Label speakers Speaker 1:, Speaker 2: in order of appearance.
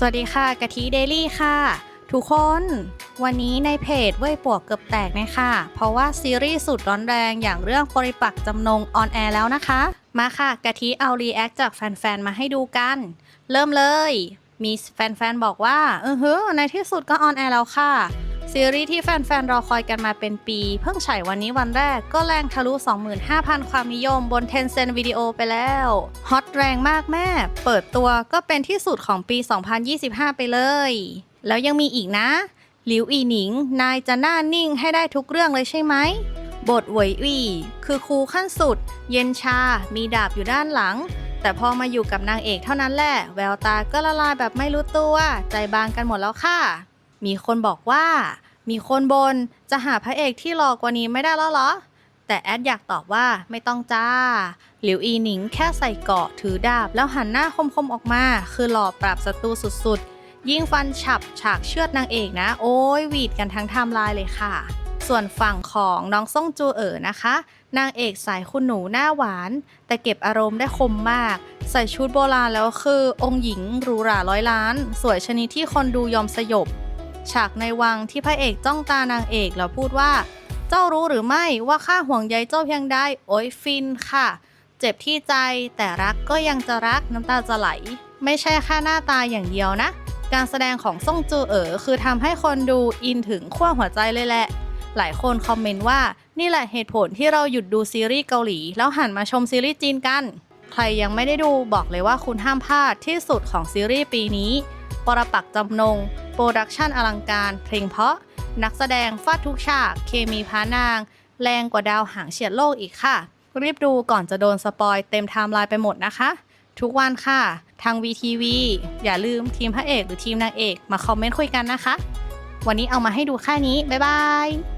Speaker 1: สวัสดีค่ะกะทิเดลี่ค่ะ ทุกคนวันนี้ในเพจเว่ยปวกเกือบแตกเลยค่ะเพราะว่าซีรีส์สุดร้อนแรงอย่างเรื่องปริปักจำนงออนแอร์แล้วนะคะ มาค่ะกะทิเอารีแอคจากแฟนๆ มาให้ดูกัน เริ่มเลย มีแฟนๆ บอกว่าเออฮึในที่สุดก็ออนแอร์แล้วค่ะ ซีรีส์ที่แฟนๆ รอคอยกันมาเป็นปี เพิ่งฉายวันนี้วันแรกก็แรงทะลุ 25,000 ความนิยมบน Tencent Video ไปแล้ว ฮอตแรงมากแม่ เปิดตัวก็เป็นที่สุดของปี 2025 ไปเลย แล้วยังมีอีกนะ หลิวอีหนิง นายจะหน้านิ่งให้ได้ทุกเรื่องเลยใช่ไหม บทหวยอีคือครูขั้นสุด เย็นชา มีดาบอยู่ด้านหลังแต่พอมาอยู่กับนางเอกเท่านั้นแหละ แววตาก็ละลายแบบไม่รู้ตัว ใจบางกันหมดแล้วค่ะ มีคนบอกว่า มีคนบนจะหาพระเอกที่หล่อกว่านี้ไม่ได้แล้วเหรอ แต่แอดอยากตอบว่าไม่ต้องจ้า หลิวอีหนิงแค่ใส่เกาะถือดาบ แล้วหันหน้าคมๆออกมา คือหล่อปราบศัตรูสุดๆ ยิ่งฟันฉับฉากเชือดนางเอกนะ โอ้ยวีดกันทั้งไทม์ไลน์เลยค่ะ ส่วนฝั่งของน้องซ่งจูเอ๋อนะคะ นางเอกสายคุณหนูหน้าหวาน แต่เก็บอารมณ์ได้คมมาก ใส่ชุดโบราณแล้วคือ องค์หญิงหรูหราร้อยล้าน สวยชนิดที่คนดูยอมสยบ ฉากในวังที่พระเอกจ้องตานางเอกแล้วพูดว่า เจ้ารู้หรือไม่ว่าข้าห่วงใยเจ้าเพียงใดโอ้ยฟินค่ะ เจ็บที่ใจแต่รักก็ยังจะรักน้ำตาจะไหล ไม่ใช่แค่หน้าตาอย่างเดียวนะ การแสดงของซ่งจูเอ๋อคือทำให้คนดูอินถึงขั้วหัวใจเลยแหละ หลายคนคอมเมนต์ว่านี่แหละเหตุผลที่เราหยุดดูซีรีส์เกาหลี แล้วหันมาชมซีรีส์จีนกัน ใครยังไม่ได้ดูบอกเลยว่าคุณห้ามพลาดที่สุดของซีรีส์ปีนี้ ปรปักจำนง โปรดักชันอลังการเพลงเพราะ นักแสดงฟาดทุกฉาก เคมีพานาง แรงกว่าดาวหางเฉียดโลกอีกค่ะ รีบดูก่อนจะโดนสปอยเต็มไทม์ไลน์ไปหมดนะคะ ทุกวันค่ะ ทาง VTV อย่าลืมทีมพระเอกหรือทีมนางเอกมาคอมเมนต์คุยกันนะคะ วันนี้เอามาให้ดูแค่นี้ บ๊ายบาย